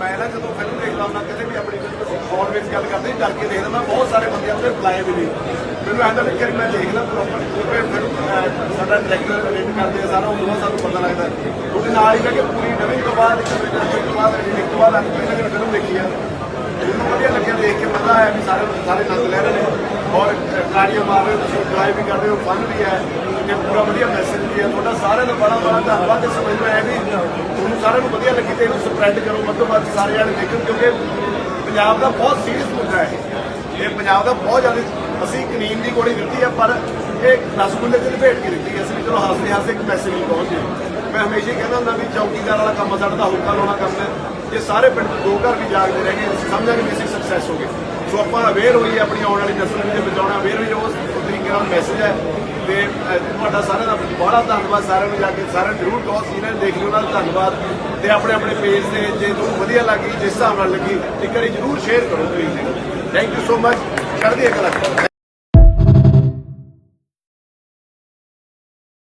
ਮੈਂ ਨਾ ਜਦੋਂ ਫਿਲਮ ਦੇਖਦਾ ਹੁੰਦਾ ਕਦੇ ਵੀ ਆਪਣੀ ਫੋਨ ਵਿੱਚ ਗੱਲ ਕਰਦੇ ਡਰ ਕੇ ਦੇਖਦਾ ਮੈਂ ਬਹੁਤ ਸਾਰੇ ਬੰਦਿਆਂ ਦੇ ਬੁਲਾਏ ਵੀ ਨੇ। ਮੈਨੂੰ ਐਂਦਾ ਇੱਕ ਵਾਰੀ ਮੈਂ ਦੇਖਦਾ ਪ੍ਰੋਪਰ ਫਿਰ ਫਿਰ ਸਾਡਾ ਡਾਇਰੈਕਟਰ ਰੇਟ ਕਰਦੇ ਆ ਸਾਰਾ, ਉਹ ਬਹੁਤ ਸਾਨੂੰ ਪਤਾ ਲੱਗਦਾ। ਉਹਦੇ ਨਾਲ ਹੀ ਮੈਂ ਕਿ ਪੂਰੀ ਨਵੀਂ ਤੋਂ ਬਾਅਦ, ਇੱਕ ਮਿੰਟ ਤੋਂ ਬਾਅਦ, ਇੱਕ ਤੋਂ ਬਾਅਦ, ਅੱਜ ਪਹਿਲਾਂ ਜਿਹੜੀ ਫਿਲਮ ਦੇਖੀ ਆ। ਮੈਨੂੰ ਵਧੀਆ ਲੱਗਿਆ ਦੇਖ ਕੇ ਮਜ਼ਾ ਆਇਆ ਵੀ ਸਾਰੇ ਸਾਰੇ ਆਨੰਦ ਲੈ ਰਹੇ ਨੇ। ਔਰ ਗਾੜੀਆਂ ਮਾਰ ਰਹੇ ਹੋ ਤੁਸੀਂ ਡਰਾਈਵ ਵੀ ਕਰ ਰਹੇ ਹੋ ਫਨ ਵੀ ਹੈ। ਤੇ ਪੂਰਾ ਵਧੀਆ ਮੈਸੇਜ ਵੀ ਹੈ। ਤੁਹਾਡਾ ਸਾਰਿਆਂ ਦਾ ਬੜਾ ਬੜਾ ਧੰਨਵਾਦ ਤੇ ਸਮਝ ਮੈਂ ਵੀ ਸਾਰਿਆਂ ਨੂੰ ਵਧੀਆ ਲੱਗੀ ਤੇ ਇਹਨੂੰ ਸਪਰੈਡ ਕਰੋ। ਵੱਧ ਤੋਂ ਵੱਧ ਸਾਰੇ ਜਾਣੇ ਦੇਖਣ, ਕਿਉਂਕਿ ਪੰਜਾਬ ਦਾ ਬਹੁਤ ਸੀਰੀਅਸ ਮੁੱਦਾ ਹੈ। ਇਹ। ਪੰਜਾਬ ਦਾ ਬਹੁਤ ਜ਼ਿਆਦਾ, ਅਸੀਂ ਇੱਕ ਦੀ ਗੋਲੀ ਦਿੱਤੀ ਹੈ, ਪਰ ਇਹ ਰਸਗੁੱਲੇ ਤੇ ਲਪੇਟ ਕੇ ਦਿੱਤੀ ਅਸੀਂ ਚਲੋ ਹੱਸਦੇ ਹੱਸਦੇ ਇੱਕ ਮੈਸੇਜ ਵੀ ਪਹੁੰਚੇ ਮੈਂ ਹਮੇਸ਼ਾ ਹੀ ਕਹਿੰਦਾ ਹੁੰਦਾ ਵੀ ਚੌਕੀਦਾਰ ਵਾਲਾ ਕੰਮ ਸਾਡਾ ਤਾਂ ਹੁੱਕਾ ਲਾਉਣਾ ਕੰਮ ਹੈ। ਜੇ ਸਾਰੇ ਪਿੰਡ ਦੋ ਘਰ ਵੀ ਜਾਗਦੇ ਰਹਿ ਗਏ ਅਸੀਂ ਸਮਝਾਂਗੇ ਵੀ ਅਸੀਂ ਸਕਸੈਸ ਹੋ ਗਏ। ਸੋ ਆਪਾਂ ਅਵੇਅਰ ਹੋਈਏ ਆਪਣੀ ਆਉਣ ਵਾਲੀ ਨਸਲ ਨੂੰ ਜੇ ਬਚਾਉਣਾ ਅਵੇਅਰ ਹੋਈਏ ਉਸ ਤਰੀਕੇ ਨਾਲ ਮੈਸੇਜ ਹੈ। ਤੇ ਤੁਹਾਡਾ ਸਾਰਿਆਂ ਦਾ ਬੜਾ ਧੰਨਵਾਦ, ਸਾਰਿਆਂ ਨੂੰ ਜਾ ਕੇ ਸਾਰਿਆਂ ਨੂੰ ਜ਼ਰੂਰ ਕਹੋ ਸੀ ਦੇਖ ਲਿਓ ਉਹਨਾਂ ਦਾ ਧੰਨਵਾਦ। ਤੇ ਆਪਣੇ ਆਪਣੇ ਪੇਜ ਤੇ ਜੇ ਤੁਹਾਨੂੰ ਵਧੀਆ ਲੱਗੀ, ਜਿਸ ਹਿਸਾਬ ਨਾਲ ਲੱਗੀ, ਇੱਕ ਵਾਰੀ ਜ਼ਰੂਰ ਸ਼ੇਅਰ ਕਰੋ please thank you so much ਚੜ੍ਹਦੀ ਕਲਾ।